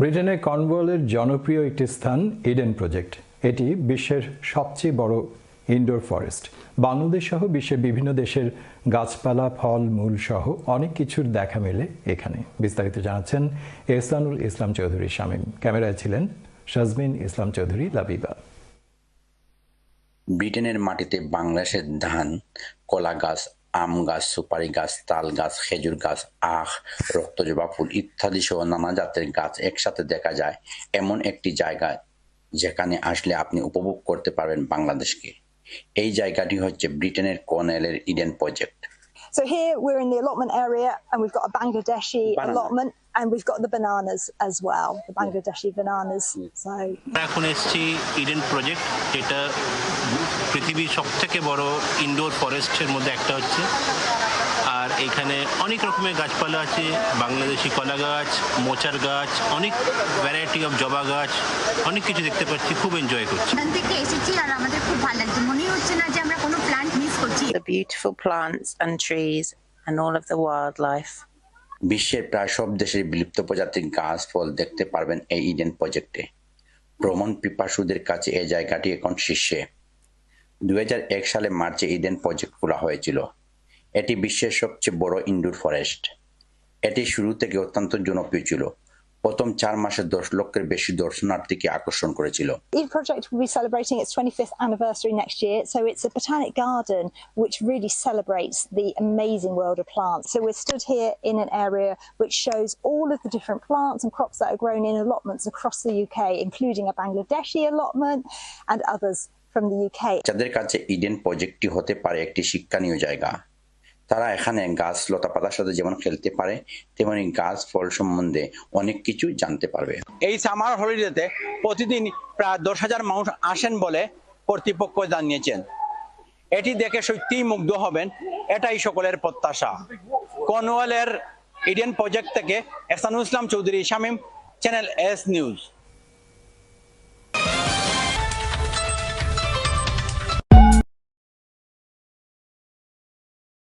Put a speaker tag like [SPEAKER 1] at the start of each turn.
[SPEAKER 1] ব্রিটেনের কর্নওয়ালের জনপ্রিয় একটি স্থান ইডেন প্রজেক্ট। এটি বিশ্বের সবচেয়ে বড় ইনডোর ফরেস্ট। বাংলাদেশ সহ বিশ্বের বিভিন্ন দেশের গাছপালা, ফল, মূল সহ অনেক কিছুর দেখা মেলে এখানে। বিস্তারিত জানাচ্ছেন এহসানুল ইসলাম চৌধুরী শামীম। ক্যামেরায় ছিলেন শাজমিন ইসলাম চৌধুরী, লাবিবা।
[SPEAKER 2] ব্রিটেনের মাটিতে বাংলাদেশের ধান, কলা গাছ আম গাছ সুপারি গাছ তাল গাছ খেজুর গাছ আখ রক্তজবা ফুল ইত্যাদি সহ নানা জাতের গাছ একসাথে দেখা যায় এমন একটি জায়গা যেখানে আসলে আপনি উপভোগ করতে পারবেন বাংলাদেশকে এই জায়গাটি হচ্ছে ব্রিটেনের কর্নেলের Eden project
[SPEAKER 3] So here we're in the allotment area and we've got a Bangladeshi
[SPEAKER 2] Banana.
[SPEAKER 3] allotment and we've got the bananas as well, the Bangladeshi bananas. So
[SPEAKER 4] আমরা এখন এসেছি ইডেন প্রজেক্ট যেটা পৃথিবীর সব থেকে বড় ইনডোর ফরেস্টের মধ্যে একটা হচ্ছে। আর এখানে অনেক রকমের গাছপালা আছে বাংলাদেশি কলা গাছ মোচার গাছ অনেক ভ্যারাইটি অফ জবা গাছ অনেক কিছু দেখতে পাচ্ছি খুব এনজয় করছি।
[SPEAKER 5] এখান থেকে এসেছি আর আমাদের খুব ভালো লাগছে। মনেই হচ্ছে না যে আমরা কোনো প্ল্যান্ট মিস করছি।
[SPEAKER 6] The beautiful plants and trees and all of the wildlife.
[SPEAKER 2] বিশ্বের প্রায় সব দেশের বিলুপ্ত প্রজাতির গাছ ফল দেখতে পারবেন এই ইডেন প্রজেক্টে। ভ্রমণ পিপাসুদের কাছে এই জায়গাটি এখন শীর্ষে। দুই সালে মার্চে ইডেন প্রজেক্ট খোলা হয়েছিল এটি বিশ্বের সবচেয়ে বড় ইনডোর ফরেস্ট এটি শুরু থেকে অত্যন্ত জনপ্রিয় ছিল প্রথম চার মাসে দশ লক্ষের বেশি দর্শনার্থীকে আকর্ষণ করেছিল
[SPEAKER 3] Eden Project will be celebrating its 25th anniversary next year. So it's a botanic garden which really celebrates the amazing world of plants. So we're stood here in an area which shows all of the different plants and crops that are grown in allotments across the UK, including a Bangladeshi allotment and others from the UK.
[SPEAKER 2] যাদের কাছে Eden প্রজেক্টটি হতে পারে একটি শিক্ষণীয় জায়গা। তারা এখানে গাছ লতা পাতার সাথে যেমন খেলতে পারে তেমনি গাছ ফল সম্বন্ধে অনেক কিছু জানতে পারবে।
[SPEAKER 7] এই সামার হলিডেতে প্রতিদিন প্রায় দশ হাজার মানুষ আসেন বলে কর্তৃপক্ষ জানিয়েছেন। এটি দেখে সত্যিই মুগ্ধ হবেন এটাই সকলের প্রত্যাশা। কর্নওয়ালের ইডেন প্রজেক্ট থেকে Ehsanul Islam Chowdhury Shamim channel S news.